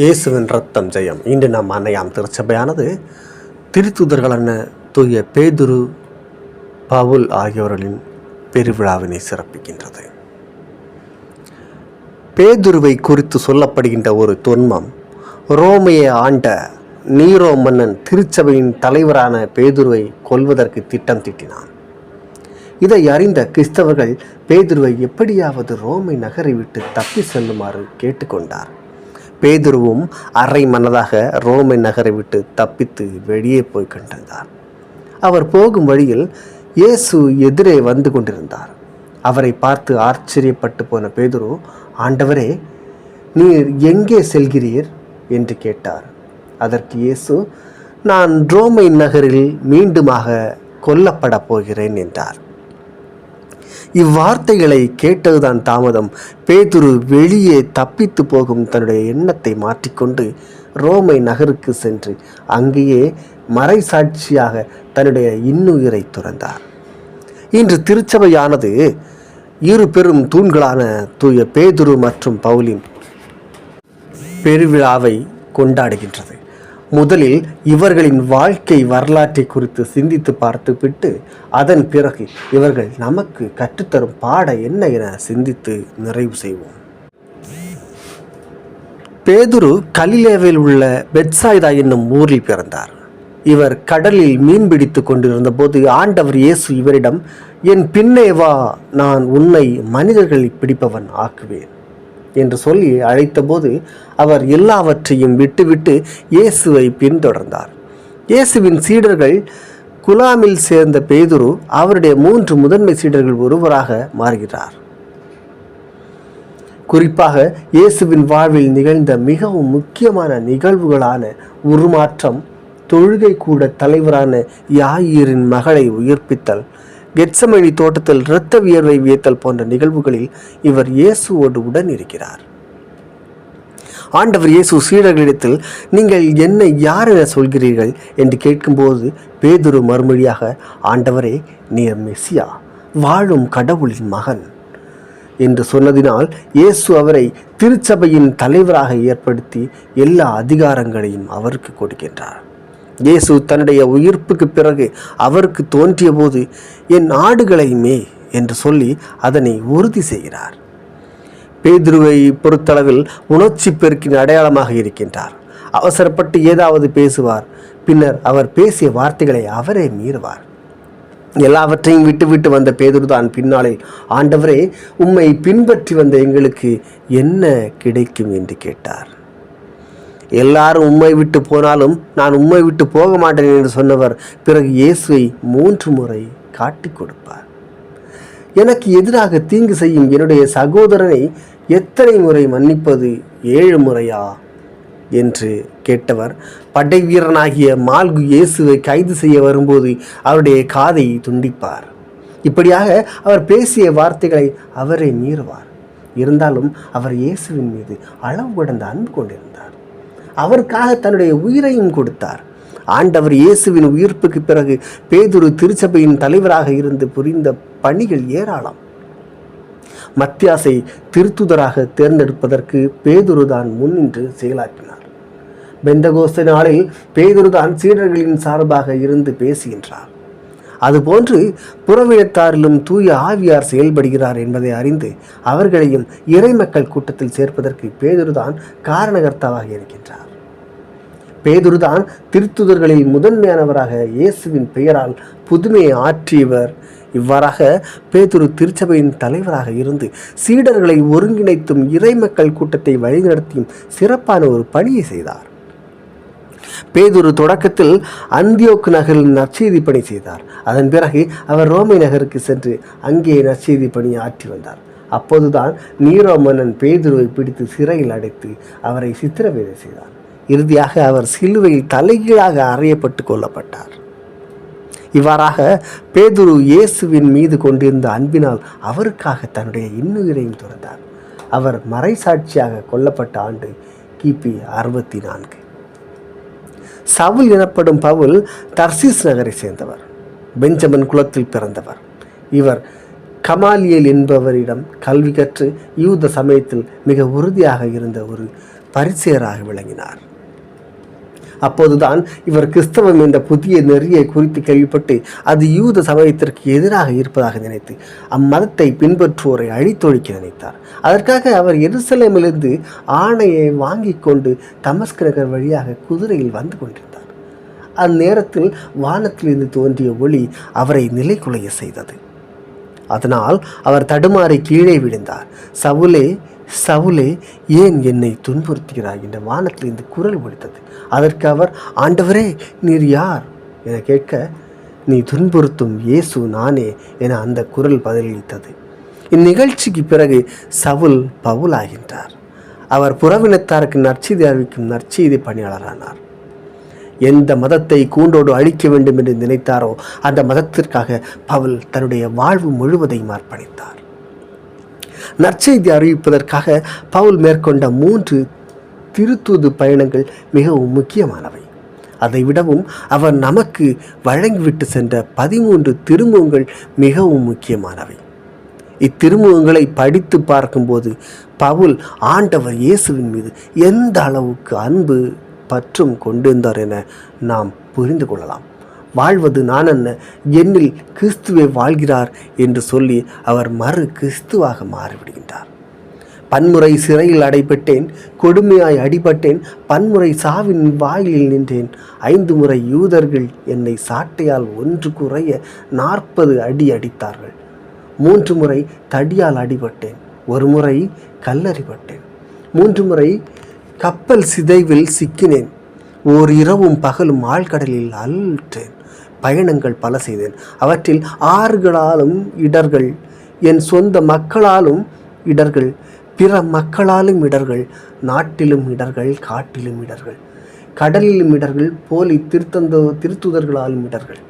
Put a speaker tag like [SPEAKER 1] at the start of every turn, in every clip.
[SPEAKER 1] இயேசுவின் ரத்தம் ஜெயம். இன்று நாம் அன்னையாம் திருச்சபையானது திருத்துதர்களான தூய பேதுரு பவுல் ஆகியோர்களின் பெருவிழாவினை சிறப்பிக்கின்றது. பேதுருவை குறித்து சொல்லப்படுகின்ற ஒரு தொன்மம் ரோமையை ஆண்ட நீரோ மன்னன் திருச்சபையின் தலைவரான பேதுருவை கொல்வதற்கு திட்டம் தீட்டினான். இதை அறிந்த கிறிஸ்தவர்கள் பேதுருவை எப்படியாவது ரோமை நகரை விட்டு தப்பி செல்லுமாறு கேட்டுக்கொண்டார். பேதுருவும் அரை மனதாக ரோமை நகரை விட்டு தப்பித்து வெளியே போய் கொண்டிருந்தார். அவர் போகும் வழியில் இயேசு எதிரே வந்து கொண்டிருந்தார். அவரை பார்த்து ஆச்சரியப்பட்டு போன பேதுரு ஆண்டவரே நீர் எங்கே செல்கிறீர்? என்று கேட்டார். அதற்கு இயேசு நான் ரோமை நகரில் மீண்டுமாக கொல்லப்படப் போகிறேன் என்றார். இவ்வார்த்தைகளை கேட்டதுதான் தாமதம். பேதுரு வெளியே தப்பித்து போகும் தன்னுடைய எண்ணத்தை மாற்றிக்கொண்டு ரோமை நகருக்கு சென்று அங்கேயே மறைசாட்சியாக தன்னுடைய இன்னுயிரை துறந்தார். இன்று திருச்சபையானது இரு பெரும் தூண்களான தூய பேதுரு மற்றும் பவுலின் பெருவிழாவை கொண்டாடுகின்றது. முதலில் இவர்களின் வாழ்க்கை வரலாற்றை குறித்து சிந்தித்து பார்த்துவிட்டு அதன் பிறகு இவர்கள் நமக்கு கற்றுத்தரும் பாட என்ன என சிந்தித்து நிறைவு செய்வோம். பேதுரு கலிலேவில் உள்ள பெட்சாய்தா என்னும் ஊரில் பிறந்தார். இவர் கடலில் மீன் பிடித்து கொண்டிருந்த போது ஆண்டவர் இயேசு இவரிடம் என் பின்னே வா நான் உன்னை மனிதர்களை பிடிப்பவன் ஆக்குவேன். என்று சொல்லி அழைத்தபோது அவர் எல்லாவற்றையும் விட்டுவிட்டு இயேசுவை பின்தொடர்ந்தார். இயேசுவின் சீடர்கள் குலாமில் சேர்ந்த பேதுரு அவருடைய மூன்று முதன்மை சீடர்கள் ஒருவராக மாறுகிறார். குறிப்பாக இயேசுவின் வாழ்வில் நிகழ்ந்த மிகவும் முக்கியமான நிகழ்வுகளான உருமாற்றம் தொழுகை கூட தலைவரான யாயிரின் மகளை உயிர்ப்பித்தல் கெட்சமணி தோட்டத்தில் இரத்த வியர்வை வியத்தல் போன்ற நிகழ்வுகளில் இவர் இயேசுவோடு உடன் இருக்கிறார். ஆண்டவர் இயேசு சீடர்களிடத்தில் நீங்கள் என்னை யார் என சொல்கிறீர்கள்? என்று கேட்கும்போது பேதுரு மறுமொழியாக ஆண்டவரே நீர் மெஸ்ஸியா வாழும் கடவுளின் மகன். என்று சொன்னதினால் இயேசு அவரை திருச்சபையின் தலைவராக ஏற்படுத்தி எல்லா அதிகாரங்களையும் அவருக்கு கொடுக்கின்றார். இயேசு தன்னுடைய உயிர்ப்புக்கு பிறகு அவருக்கு தோன்றிய போது என் ஆடுகளை மே என்று சொல்லி அதனை உறுதி செய்கிறார். பேதுருவை பொறுத்தளவில் உணர்ச்சி பெருக்கின் அடையாளமாக இருக்கின்றார். அவசரப்பட்டு ஏதாவது பேசுவார் பின்னர் அவர் பேசிய வார்த்தைகளை அவரே மீறுவார். எல்லாவற்றையும் விட்டுவிட்டு வந்த பேதுரு தான் பின்னாலே ஆண்டவரே உம்மை பின்பற்றி வந்த எங்களுக்கு என்ன கிடைக்கும்? என்று கேட்டார். எல்லாரும் உம்மை விட்டு போனாலும் நான் உம்மை விட்டு போக மாட்டேன் என்று சொன்னவர் பிறகு இயேசுவை மூன்று முறை காட்டிக் கொடுப்பார். எனக்கு எதிராக தீங்கு செய்யும் என்னுடைய சகோதரனை எத்தனை முறை மன்னிப்பது ஏழு முறையா? என்று கேட்டவர். படை வீரனாகிய மால்கு இயேசுவை கைது செய்ய வரும்போது அவருடைய காதை துண்டிப்பார். இப்படியாக அவர் பேசிய வார்த்தைகளை அவரே மீறுவார். இருந்தாலும் அவர் இயேசுவின் மீது அளவு கடந்த அன்பு கொண்டிருந்தார். அவருக்காக தன்னுடைய உயிரையும் கொடுத்தார். ஆண்டவர் இயேசுவின் உயிர்ப்புக்கு பிறகு பேதுரு திருச்சபையின் தலைவராக இருந்து புரிந்த பணிகள் ஏராளம். மத்தியாசை திருத்துதராக தேர்ந்தெடுப்பதற்கு பேதுருதான் முன்னின்று செயலாற்றினார். பெந்தகோஸ்த நாளில் பேதுருதான் சீடர்களின் சார்பாக இருந்து பேசுகின்றார். அதுபோன்று புறவியத்தாரிலும் தூய ஆவியார் செயல்படுகிறார் என்பதை அறிந்து அவர்களையும் இறைமக்கள் கூட்டத்தில் சேர்ப்பதற்கு பேதுருதான் காரணகர்த்தாவாக இருக்கின்றார். பேதுருதான் திருத்துதர்களில் முதன்மையானவராக இயேசுவின் பெயரால் புதுமையை ஆற்றியவர். இவ்வாறாக பேதுரு திருச்சபையின் தலைவராக இருந்து சீடர்களை ஒருங்கிணைத்தும் இறைமக்கள் கூட்டத்தை வழிநடத்தியும் சிறப்பான ஒரு பணியை செய்தார். பேதுரு தொடக்கத்தில் அந்தியோக்கு நகரில் நற்செய்தி பணி செய்தார். அதன் பிறகு அவர் ரோமை நகருக்கு சென்று அங்கே நற்செய்தி பணியை ஆற்றி வந்தார். அப்போதுதான் நீரோ மன்னன் பேதுருவை பிடித்து சிறையில் அடைத்து அவரை சித்திரவேதை செய்தார். இறுதியாக அவர் சிலுவையில் தலைகீழாக அறையப்பட்டு கொள்ளப்பட்டார் இவ்வாறாக பேதுரு இயேசுவின் மீது கொண்டிருந்த அன்பினால் அவருக்காக தன்னுடைய இன்னுயிரையும் துறந்தார். அவர் மறைசாட்சியாக கொல்லப்பட்ட ஆண்டு கிபி அறுபத்தி நான்கு சவுல் எனப்படும் பவுல் தர்சிஸ் நகரை சேர்ந்தவர். பெஞ்சமின் குலத்தில் பிறந்தவர். இவர் கமாலியல் என்பவரிடம் கல்வி கற்று யூத சமயத்தில் மிக உறுதியாக இருந்த ஒரு பரிசெயராக விளங்கினார். அப்போதுதான் இவர் கிறிஸ்தவம் என்ற புதிய நெறியை குறித்து கேள்விப்பட்டு அது யூத சமயத்திற்கு எதிராக இருப்பதாக நினைத்து அம்மதத்தை பின்பற்றுவோரை அழித்தொழிக்க நினைத்தார். அதற்காக அவர் எருசலேமிலிருந்து ஆணையை வாங்கி கொண்டு தமஸ்கு நகர் வழியாக குதிரையில் வந்து கொண்டிருந்தார். அந்நேரத்தில் வானத்திலிருந்து தோன்றிய ஒளி அவரை நிலைகுலைய செய்தது. அதனால் அவர் தடுமாறி கீழே விழுந்தார். சவுலே சவுலே ஏன் என்னை துன்புறுத்துகிறாய்? என்ற இந்த குரல் ஒழித்தது அதற்கு அவர் ஆண்டவரே நீர் யார்? என கேட்க நீ துன்புறுத்தும் இயேசு நானே என அந்த குரல் பதிலளித்தது. இந்நிகழ்ச்சிக்கு பிறகு சவுல் பவுலாகின்றார். அவர் புறவினத்தாருக்கு நற்செய்தி அறிவிக்கும் நற்செய்தி பணியாளரானார். எந்த மதத்தை கூண்டோடு அழிக்க வேண்டும் என்று நினைத்தாரோ அந்த மதத்திற்காக பவுல் தன்னுடைய வாழ்வு முழுவதையும் அர்ப்பணித்தார். நற்செய்தி அறிவிப்பதற்காக பவுல் மேற்கொண்ட மூன்று திருத்தூது பயணங்கள் மிகவும் முக்கியமானவை. அதைவிடவும் அவர் நமக்கு வழங்கிவிட்டு சென்ற பதிமூன்று திருமுகங்கள் மிகவும் முக்கியமானவை. இத்திருமுகங்களை படித்து பார்க்கும்போது பவுல் ஆண்டவர் இயேசுவின் மீது எந்த அளவுக்கு அன்பு பற்றும் கொண்டிருந்தார் என நாம் புரிந்து கொள்ளலாம். வாழ்வது நான் என்ன என்னில் கிறிஸ்துவே வாழ்கிறார் என்று சொல்லி அவர் மறு கிறிஸ்துவாக மாறிவிடுகின்றார். பன்முறை சிறையில் அடைபட்டேன் கொடுமையாய் அடிபட்டேன் பன்முறை சாவின் வாயிலில் நின்றேன். ஐந்து முறை யூதர்கள் என்னை சாட்டையால் ஒன்று குறைய நாற்பது அடி அடித்தார்கள். மூன்று முறை தடியால் அடிபட்டேன் ஒரு முறை கல்லறிபட்டேன். மூன்று முறை கப்பல் சிதைவில் சிக்கினேன் ஓர் இரவும் பகலும் ஆழ்கடலில் அல்ட்டேன் பயணங்கள் பல செய்தேன். அவற்றில் ஆறுகளாலும் இடர்கள் என் சொந்த மக்களாலும் இடர்கள் பிற மக்களாலும் இடர்கள் நாட்டிலும் இடர்கள் காட்டிலும் இடர்கள் கடலிலும் இடர்கள் போலி திருத்தந்தோ திருத்துதர்களாலும் இடர்கள்.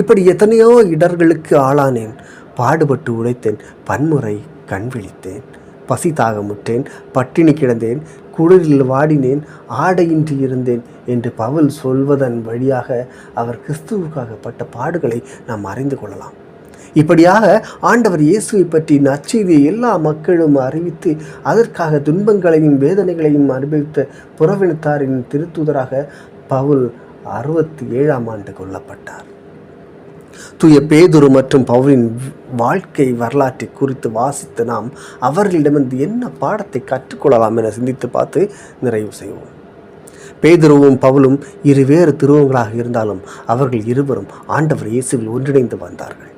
[SPEAKER 1] இப்படி எத்தனையோ இடர்களுக்கு ஆளானேன். பாடுபட்டு உழைத்தேன் பன்முறை கண் விழித்தேன் பசி தாகமுற்றேன் பட்டினி கிடந்தேன் குளிரில் வாடினேன் ஆடையின்றி இருந்தேன் என்று பவுல் சொல்வதன் வழியாக அவர் கிறிஸ்துவுக்காக பட்ட பாடுகளை நாம் அறிந்து கொள்ளலாம். இப்படியாக ஆண்டவர் இயேசுவை பற்றி நச்செய்தியை எல்லா மக்களும் அறிவித்து அதற்காக துன்பங்களையும் வேதனைகளையும் அனுபவித்த புறவினத்தாரின் திருத்துதராக பவுல் அறுபத்தி ஏழாம் ஆண்டு கொல்லப்பட்டார். தூய பேதுரு மற்றும் பவுலின் வாழ்க்கை வரலாற்றை குறித்து வாசித்து நாம் அவர்களிடமிருந்து என்ன பாடத்தை கற்றுக்கொள்ளலாம் என சிந்தித்து பார்த்து நிறைவு செய்வோம். பேதுருவும் பவுலும் இருவேறு திருவங்களாக இருந்தாலும் அவர்கள் இருவரும் ஆண்டவர் இயேசுவில் ஒன்றிணைந்து வந்தார்கள்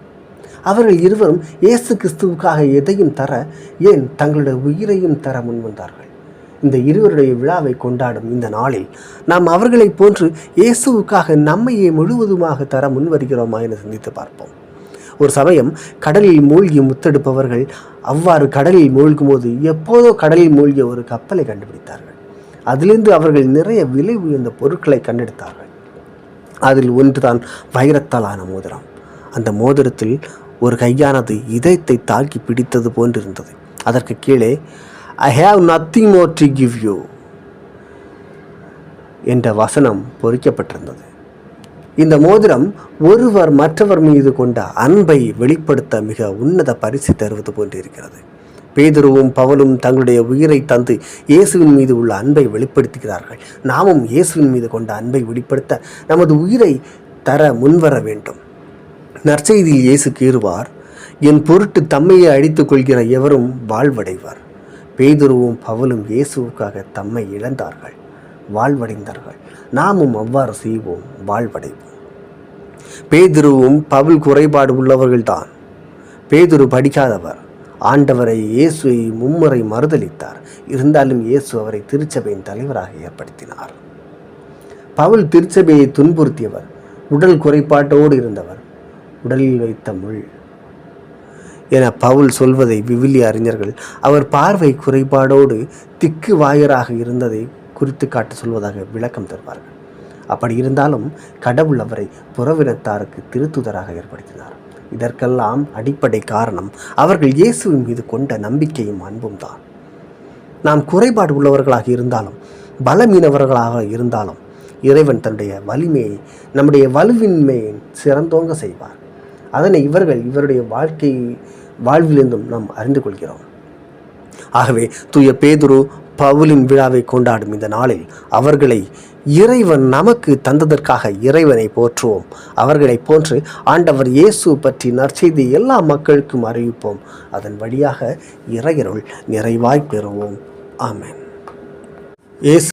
[SPEAKER 1] அவர்கள் இருவரும் இயேசு கிறிஸ்துவுக்காக எதையும் தர ஏன் தங்களுடைய உயிரையும் தர முன்வந்தார்கள்? இந்த இருவருடைய விழாவை கொண்டாடும் இந்த நாளில் நாம் அவர்களைப் போன்று இயேசுவுக்காக நம்மையே முழுவதுமாக தர முன்வருகிறோமா என சிந்தித்து பார்ப்போம். ஒரு சமயம் கடலில் மூழ்கி முத்தெடுப்பவர்கள் அவ்வாறு கடலில் மூழ்கும்போது எப்போதோ கடலில் மூழ்கிய ஒரு கப்பலை கண்டுபிடித்தார்கள். அதிலிருந்து அவர்கள் நிறைய விலை உயர்ந்த பொருட்களை கண்டெடுத்தார்கள். அதில் ஒன்றுதான் வைரத்தால் ஆன மோதிரம். அந்த மோதிரத்தில் ஒரு கையானது இதயத்தை தாக்கி பிடித்தது போன்றிருந்தது. அதற்கு கீழே I have nothing more to give you என்ற வசனம் பொறிக்கப்பட்டிருந்தது. இந்த மோதிரம் ஒருவர் மற்றவர் மீது கொண்ட அன்பை வெளிப்படுத்த மிக உன்னத பரிசு தருவது போன்றிருக்கிறது. பேதுருவும் பவலும் தங்களுடைய உயிரை தந்து இயேசுவின் மீது உள்ள அன்பை வெளிப்படுத்துகிறார்கள். நாமும் இயேசுவின் மீது கொண்ட அன்பை வெளிப்படுத்த நமது உயிரை தர முன்வர வேண்டும். நற்செய்தியில் இயேசு கீறுவார் என் பொருட்டு தம்மையை அழித்துக் கொள்கிற எவரும் வாழ்வடைவார் பேதுருவும் பவலும் இயேசுவுக்காக தம்மை இழந்தார்கள். வாழ்வடைந்தார்கள். நாமும் அவ்வாறு செய்வோம் வாழ்வடைவோம். பேதுருவும் பவுல் குறைபாடு உள்ளவர்கள்தான். பேதுரு படிக்காதவர். ஆண்டவரை இயேசுவை மும்முறை மறுதளித்தார் இருந்தாலும் இயேசு அவரை திருச்சபையின் தலைவராக ஏற்படுத்தினார். பவுல் திருச்சபையை துன்புறுத்தியவர். உடல் குறைபாட்டோடு இருந்தவர். உடலில் வைத்த முள். என பவுல் சொல்வதை விவிலிய அறிஞர்கள் அவர் பார்வை குறைபாடோடு திக்கு வாயராக இருந்ததை குறித்து காட்ட சொல்வதாக விளக்கம் தருவார்கள். அப்படி இருந்தாலும் கடவுள் அவரை புறவினத்தாருக்கு திருத்துதராக ஏற்படுத்தினார். இதற்கெல்லாம் அடிப்படை காரணம் அவர்கள் இயேசுவின் மீது கொண்ட நம்பிக்கையும் அன்பும் தான். நாம் குறைபாடு உள்ளவர்களாக இருந்தாலும் பலமீனவர்களாக இருந்தாலும் இறைவன் தன்னுடைய வலிமையை நம்முடைய வலுவின்மையை சிறந்தோங்க செய்வார். அதனை இவர்கள் இவருடைய வாழ்க்கை வாழ்விலிருந்தும் நாம் அறிந்து கொள்கிறோம். ஆகவே தூய பேதுரு பவுலின் விழாவை கொண்டாடும் இந்த நாளில் அவர்களை இறைவன் நமக்கு தந்ததற்காக இறைவனை போற்றுவோம். அவர்களைப் போன்று ஆண்டவர் இயேசு பற்றி நற்செய்தி எல்லா மக்களுக்கும் அறிவிப்போம். அதன் வழியாக இறையருள் நிறைவாய் பெறுவோம். ஆமேன். இயேசு